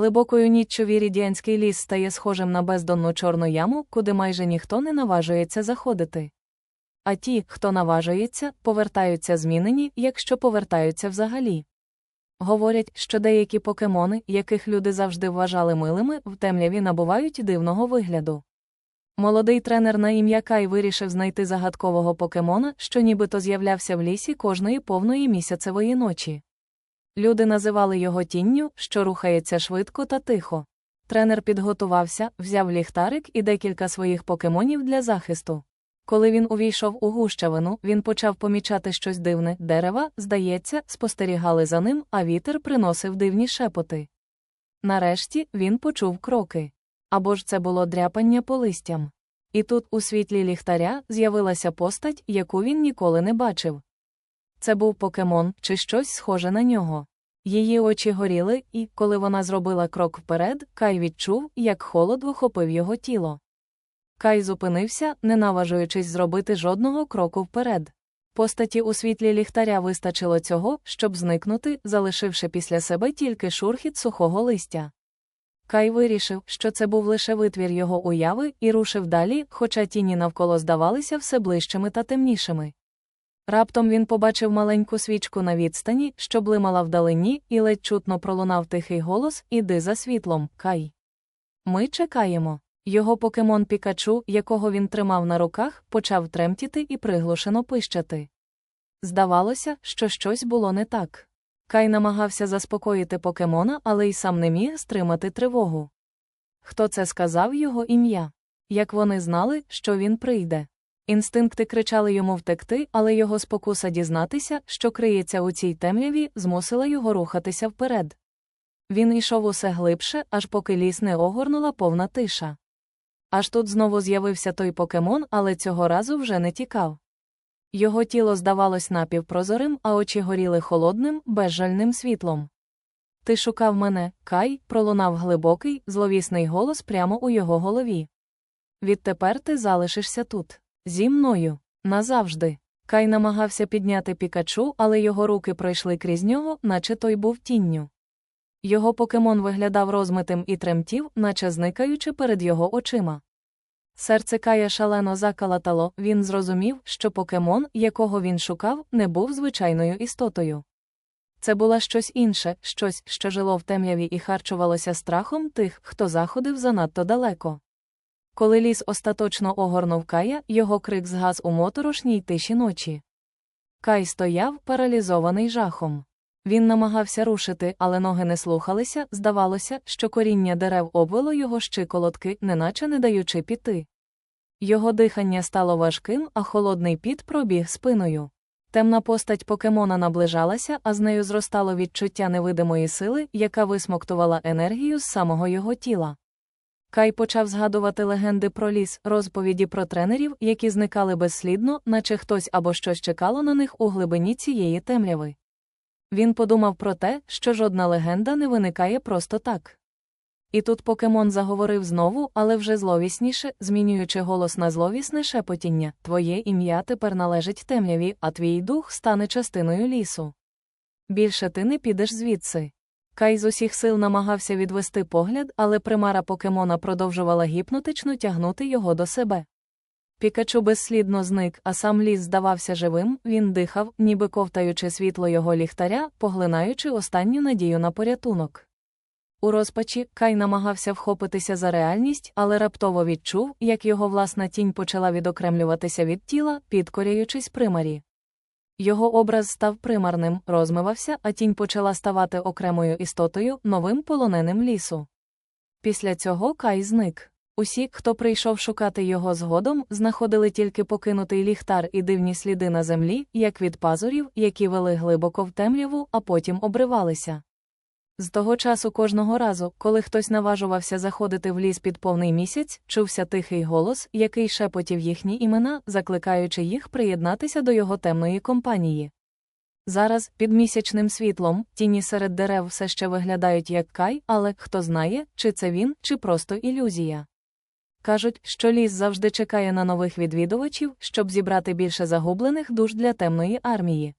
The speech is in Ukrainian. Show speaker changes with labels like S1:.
S1: Глибокою ніччю Вірідіанський ліс стає схожим на бездонну чорну яму, куди майже ніхто не наважується заходити. А ті, хто наважується, повертаються змінені, якщо повертаються взагалі. Говорять, що деякі покемони, яких люди завжди вважали милими, в темряві набувають дивного вигляду. Молодий тренер на ім'я Кай вирішив знайти загадкового покемона, що нібито з'являвся в лісі кожної повної місяцевої ночі. Люди називали його тінню, що рухається швидко та тихо. Тренер підготувався, взяв ліхтарик і декілька своїх покемонів для захисту. Коли він увійшов у гущавину, він почав помічати щось дивне. Дерева, здається, спостерігали за ним, а вітер приносив дивні шепоти. Нарешті він почув кроки. Або ж це було дряпання по листям. І тут, у світлі ліхтаря, з'явилася постать, яку він ніколи не бачив. Це був покемон чи щось схоже на нього. Її очі горіли, і, коли вона зробила крок вперед, Кай відчув, як холод охопив його тіло. Кай зупинився, не наважуючись зробити жодного кроку вперед. Постаті у світлі ліхтаря вистачило цього, щоб зникнути, залишивши після себе тільки шурхіт сухого листя. Кай вирішив, що це був лише витвір його уяви, і рушив далі, хоча тіні навколо здавалися все ближчими та темнішими. Раптом він побачив маленьку свічку на відстані, що блимала вдалині, і ледь чутно пролунав тихий голос Іди за світлом, Кай. Ми чекаємо. Його покемон Пікачу, якого він тримав на руках, почав тремтіти і приглушено пищати. Здавалося, що щось було не так. Кай намагався заспокоїти покемона, але й сам не міг стримати тривогу. Хто це сказав його ім'я? Як вони знали, що він прийде? Інстинкти кричали йому втекти, але його спокуса дізнатися, що криється у цій темряві, змусила його рухатися вперед. Він йшов усе глибше, аж поки ліс не огорнула повна тиша. Аж тут знову з'явився той покемон, але цього разу вже не тікав. Його тіло здавалось напівпрозорим, а очі горіли холодним, безжальним світлом. Ти шукав мене, Кай, пролунав глибокий, зловісний голос прямо у його голові. Відтепер ти залишишся тут. Зі мною. Назавжди. Кай намагався підняти пікачу, але його руки пройшли крізь нього, наче той був тінню. Його покемон виглядав розмитим і тремтів, наче зникаючи перед його очима. Серце Кая шалено закалатало, він зрозумів, що покемон, якого він шукав, не був звичайною істотою. Це було щось інше, щось, що жило в темряві і харчувалося страхом тих, хто заходив занадто далеко. Коли ліс остаточно огорнув Кая, його крик згас у моторошній тиші ночі. Кай стояв, паралізований жахом. Він намагався рушити, але ноги не слухалися, здавалося, що коріння дерев обвело його щиколотки, неначе не даючи піти. Його дихання стало важким, а холодний піт пробіг спиною. Темна постать покемона наближалася, а з нею зростало відчуття невидимої сили, яка висмоктувала енергію з самого його тіла. Кай почав згадувати легенди про ліс, розповіді про тренерів, які зникали безслідно, наче хтось або щось чекало на них у глибині цієї темряви. Він подумав про те, що жодна легенда не виникає просто так. І тут покемон заговорив знову, але вже зловісніше, змінюючи голос на зловісне шепотіння Твоє ім'я тепер належить темряві, а твій дух стане частиною лісу. Більше ти не підеш звідси. Кай з усіх сил намагався відвести погляд, але примара покемона продовжувала гіпнотично тягнути його до себе. Пікачу безслідно зник, а сам ліс здавався живим, він дихав, ніби ковтаючи світло його ліхтаря, поглинаючи останню надію на порятунок. У розпачі Кай намагався вхопитися за реальність, але раптово відчув, як його власна тінь почала відокремлюватися від тіла, підкоряючись примарі. Його образ став примарним, розмивався, а тінь почала ставати окремою істотою, новим полоненим лісу. Після цього Кай зник. Усі, хто прийшов шукати його згодом, знаходили тільки покинутий ліхтар і дивні сліди на землі, як від пазурів, які вели глибоко в темряву, а потім обривалися. З того часу кожного разу, коли хтось наважувався заходити в ліс під повний місяць, чувся тихий голос, який шепотів їхні імена, закликаючи їх приєднатися до його темної компанії. Зараз, під місячним світлом, тіні серед дерев все ще виглядають як кай, але хто знає, чи це він, чи просто ілюзія. Кажуть, що ліс завжди чекає на нових відвідувачів, щоб зібрати більше загублених душ для темної армії.